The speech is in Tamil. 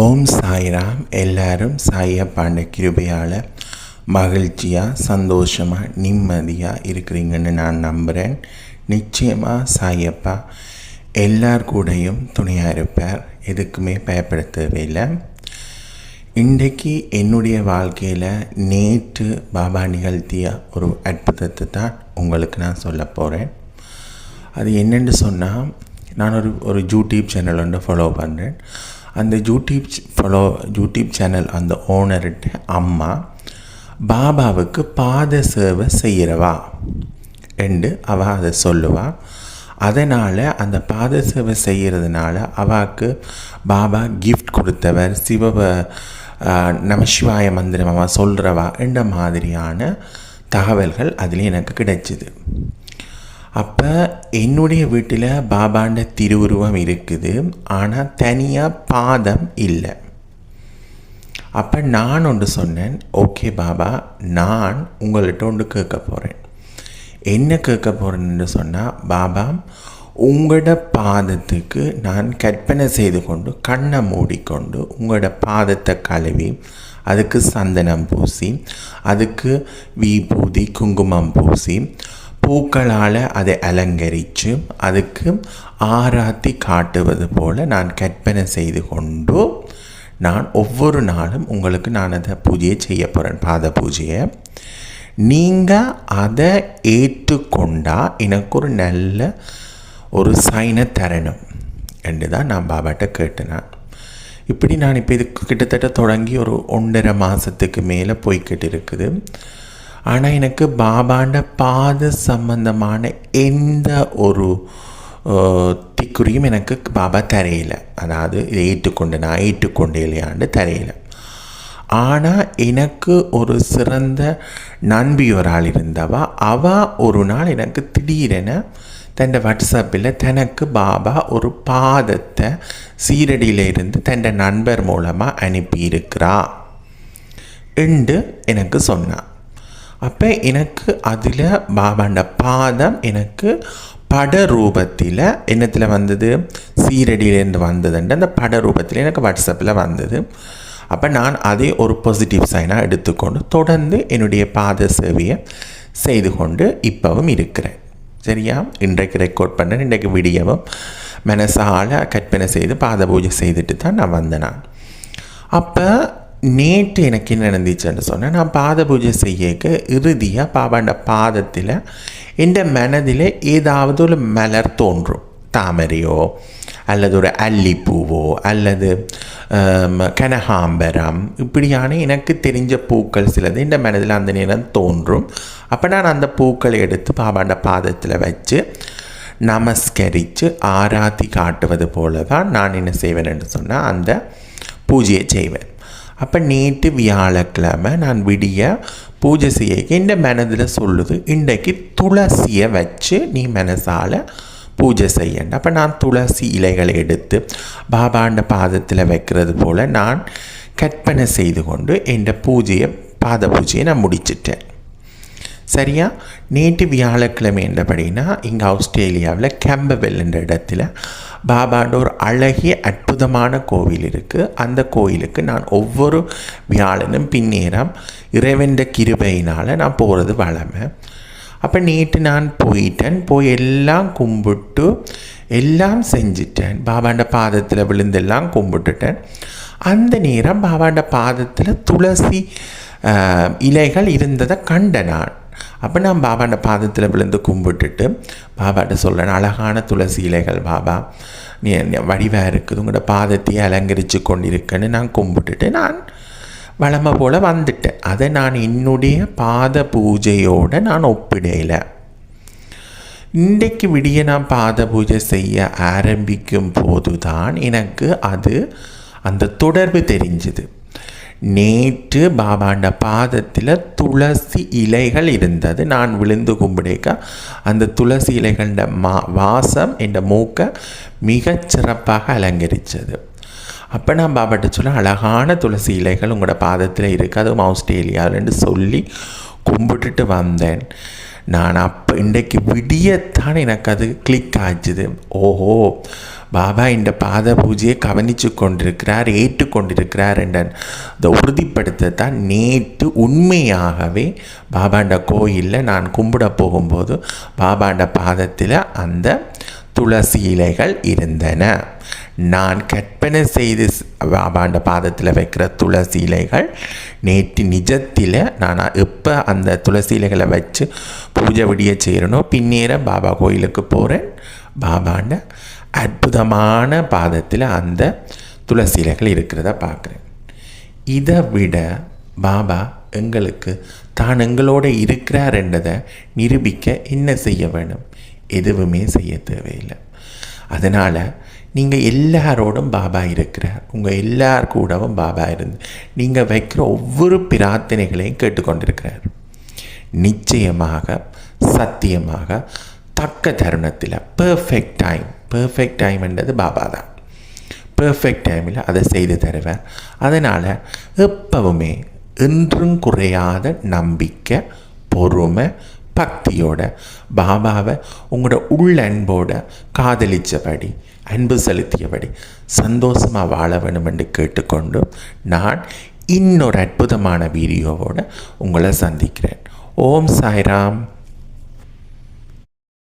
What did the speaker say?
ஓம் சாய்ராம். எல்லாரும் சாயப்பாண்ட கிருபையால் மகிழ்ச்சியாக சந்தோஷமாக நிம்மதியாக இருக்கிறீங்கன்னு நான் நம்புகிறேன் நிச்சயமாக சாயப்பா எல்லார் கூடயும் துணையாக இருப்பார். எதுக்குமே பயப்பட தேவையில்லை இன்றைக்கு என்னுடைய வாழ்க்கையில் நேற்று பாபா நிகழ்த்திய ஒரு அற்புதத்தை தான் உங்களுக்கு நான் சொல்ல போகிறேன் அது என்னென்னு சொன்னால் நான் ஒரு ஒரு யூடியூப் சேனல் ஒன்று ஃபாலோ பண்ணுறேன் அந்த யூடியூப் ஃபாலோ யூடியூப் சேனல் அந்த ஓனர்கிட்ட அம்மா பாபாவுக்கு பாத சேவை செய்கிறவா என்று அவள் அதை சொல்லுவா. அதனால் அந்த பாத சேவை செய்கிறதுனால அவாக்கு பாபா கிஃப்ட் கொடுத்தவர் சிவ நமசிவாய மந்திரம் அவன் சொல்கிறவா என்ற மாதிரியான தகவல்கள் அதில் எனக்கு கிடைச்சிது. அப்போ என்னுடைய வீட்டில் பாபாண்ட திருவுருவம் இருக்குது. ஆனால் தனியாக பாதம் இல்லை. அப்போ நான் ஒன்று சொன்னேன் ஓகே பாபா நான் உங்கள்கிட்ட ஒன்று கேட்க போகிறேன் என்ன கேட்க போகிறேன்னு சொன்னால் பாபா உங்களோட பாதத்துக்கு நான் கற்பனை செய்து கொண்டு கண்ணை மூடிக்கொண்டு உங்களோட பாதத்தை கழுவி அதுக்கு சந்தனம் பூசி அதுக்கு விபூதி குங்குமம் பூசி பூக்களால் அதை அலங்கரித்து அதுக்கு ஆராத்தி காட்டுவது போல் நான் கற்பனை செய்து கொண்டு நான் ஒவ்வொரு நாளும் உங்களுக்கு நான் அதை பூஜையை செய்ய போகிறேன் பாத பூஜையை. நீங்கள் அதை ஏற்றுக்கொண்டால் எனக்கு ஒரு நல்ல ஒரு சைனை தரணும். என்று தான் நான் பாபாட்ட கேட்டேன். இப்படி நான் இப்போ இது கிட்டத்தட்ட தொடங்கி ஒரு ஒன்றரை மாதத்துக்கு மேலே போய்கிட்டு இருக்குது. ஆனால் எனக்கு பாபாண்ட பாத சம்பந்தமான எந்த ஒரு திக்குறியும் எனக்கு பாபா தரையில. அதாவது இதை ஏற்றுக்கொண்டு நான் ஏற்றுக்கொண்டு இல்லையாண்டு தரையில. ஆனால் எனக்கு ஒரு சிறந்த நண்பி ஒரு ஆள் இருந்தவா. அவள் ஒரு நாள் எனக்கு திடீரென தன் வாட்ஸ்அப்பில் தனக்கு பாபா ஒரு பாதத்தை சீரடியில் இருந்து தன் நண்பர் மூலமாக அனுப்பியிருக்கிறா. என்று எனக்கு சொன்னான் அப்போ எனக்கு அதில் பாபாண்ட பாதம் எனக்கு பட ரூபத்தில் என்னத்தில் வந்தது? சீரடியிலேருந்து வந்ததுண்டு. அந்த பட ரூபத்தில் எனக்கு வாட்ஸ்அப்பில் வந்தது. அப்போ நான் அதை ஒரு பாசிட்டிவ் சைனாக எடுத்துக்கொண்டு தொடர்ந்து என்னுடைய பாத சேவையை செய்து கொண்டு இப்போவும் இருக்கிறேன். சரியா? இன்றைக்கு ரெக்கார்ட் பண்ணேன் இன்றைக்கு விடியவும் மனசால் கற்பனை செய்து பாத பூஜை செய்துட்டு தான் நான் வந்தேன் நான். அப்போ நேற்று எனக்கு என்ன நடந்துச்சுன்னு சொன்னால் நான் பாத பூஜை செய்யக்க இறுதியாக பாபாண்ட பாதத்தில் எந்த மனதில் ஏதாவது ஒரு மலர் தோன்றும். தாமரையோ அல்லது ஒரு அல்லிப்பூவோ அல்லது கனகாம்பரம் இப்படியான எனக்கு தெரிஞ்ச பூக்கள் சிலது இந்த மனதில் அந்த நேரம் தோன்றும். அப்போ நான் அந்த பூக்களை எடுத்து பாபாண்ட பாதத்தில் வச்சு நமஸ்கரித்து ஆராத்தி காட்டுவது போல தான் நான் என்ன செய்வேன் என்று சொன்னால் அந்த பூஜையை செய்வேன். அப்போ நேற்று வியாழக்கிழமை நான் விடிய பூஜை செய்ய இந்த மனதில் சொல்லுது? இன்றைக்கு துளசியை வச்சு நீ மனசால் பூஜை செய்யணும். அப்போ நான் துளசி இலைகளை எடுத்து பாபாண்ட பாதத்தில் வைக்கிறது போல் நான் கற்பனை செய்து கொண்டு என் பூஜையை பாத பூஜையை நான் முடிச்சிட்டேன். சரியா? நேற்று வியாழக்கிழமை என்றபடினா இங்கே ஆஸ்திரேலியாவில் கேம்பவெல் என்ற இடத்துல பாபாண்ட ஒரு அழகிய அற்புதமான கோவில் இருக்குது அந்த கோயிலுக்கு நான் ஒவ்வொரு வியாழனும் பின்னேரம் இறைவன்ற கிருபையினால் நான் போகிறது வளமை அப்போ நேற்று நான் போயிட்டேன். போய் எல்லாம் கும்பிட்டு எல்லாம் செஞ்சிட்டேன். பாபாண்ட பாதத்தில் விழுந்தெல்லாம் கும்பிட்டுட்டேன். அந்த நேரம் பாபாண்ட பாதத்தில் துளசி இலைகள் இருந்ததை கண்ட நான். அப்போ நான் பாபாண்ட பாதத்தில் விழுந்து கும்பிட்டுட்டு பாபாட்ட சொல்கிறேன் அழகான துளசி இலைகள் பாபா. நீ வடிவாக இருக்குது? உங்களோட பாதத்தையே அலங்கரித்து கொண்டிருக்கேன்னு நான் கும்பிட்டுட்டு நான் வளமை போல் வந்துட்டேன். அதை நான் என்னுடைய பாத பூஜையோடு நான் ஒப்பிடையில் இன்றைக்கு விடிய நான் பாத பூஜை செய்ய ஆரம்பிக்கும் போது தான் எனக்கு அது அந்த தொடர்பு தெரிஞ்சுது. நேற்று பாபாண்ட பாதத்தில் துளசி இலைகள் இருந்தது. நான் விழுந்து கும்பிடேக்க. அந்த துளசி இலைகள மா வாசம் என் மூக்கை மிகச் சிறப்பாக அலங்கரித்தது அப்போ நான் பாபாட்ட சொல்ல அழகான துளசி இலைகள் உங்களோட பாதத்தில் இருக்குது அதுவும் ஆஸ்திரேலியாவில்னு சொல்லி கும்பிட்டுட்டு வந்தேன். நான் அப்போ இன்றைக்கு விடியத்தான் எனக்கு அது கிளிக் ஆச்சுது. ஓஹோ! பாபா இந்த பாத பூஜையை கவனித்து கொண்டிருக்கிறார் ஏற்றுக்கொண்டிருக்கிறார் என்ற இந்த உறுதிப்படுத்தத்தான் நேற்று உண்மையாகவே பாபாண்ட கோயிலில் நான் கும்பிட போகும்போது பாபாண்ட பாதத்தில் அந்த துளசி இலைகள் இருந்தன. நான் கற்பனை செய்து பாபாண்ட பாதத்தில் வைக்கிற துளசி இலைகள் நேற்று நிஜத்தில் நான் எப்போ அந்த துளசி இலைகளை வச்சு பூஜை விடிய செய்கிறனோ பின்னேற பாபா கோயிலுக்கு போகிறேன் பாபாண்ட அற்புதமான பாதத்தில் அந்த துளசி இலைகள் இருக்கிறத பார்க்குறேன். இதை விட பாபா எங்களுக்கு தான் எங்களோட இருக்கிறார் என்றதை நிரூபிக்க என்ன செய்ய வேணும் எதுவுமே செய்ய தேவையில்லை. அதனால் நீங்கள் எல்லாரோடும் பாபா இருக்கிறார். உங்கள் எல்லார் கூடவும் பாபா இருந்து நீங்கள் வைக்கிற ஒவ்வொரு பிரார்த்தனைகளையும் கேட்டுக்கொண்டிருக்கிறார். நிச்சயமாக சத்தியமாக தக்க தருணத்தில் பர்ஃபெக்ட் டைம் பெர்ஃபெக்ட் டைம்ன்றது பாபா தான் பெர்ஃபெக்ட் டைமில் அதை செய்து தருவார் அதனால் எப்பவுமே என்றும் குறையாத நம்பிக்கை பொறுமை பக்தியோட பாபாவை உங்களோட உள்ளன்போட காதலித்தபடி அன்பு செலுத்தியபடி சந்தோஷமாக வாழ வேணும் என்று கேட்டுக்கொண்டு நான் இன்னொரு அற்புதமான வீடியோவோடு உங்களை சந்திக்கிறேன் ஓம் சாய்ராம்